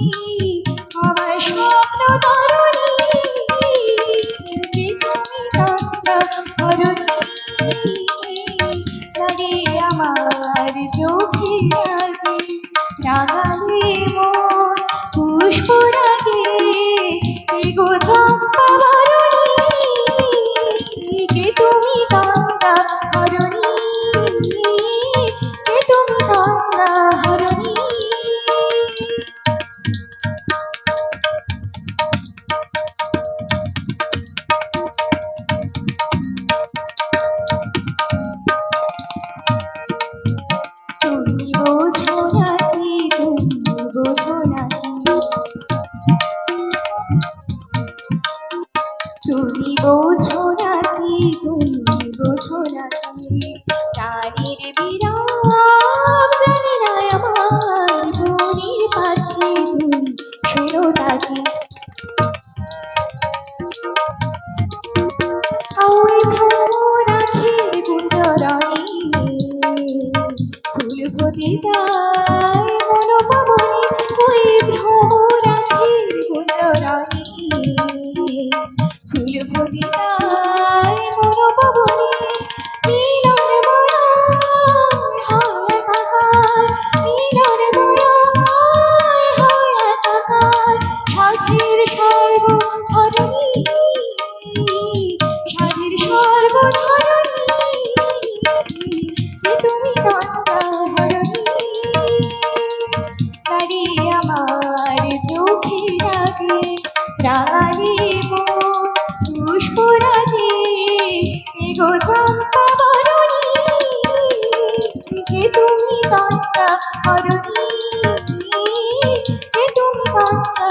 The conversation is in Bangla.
Mm-hmm. ভ্রমরাখির ফুল ফোটে সৃষ্টিতে তুমি কর্তা হরণী তুমি কর্তা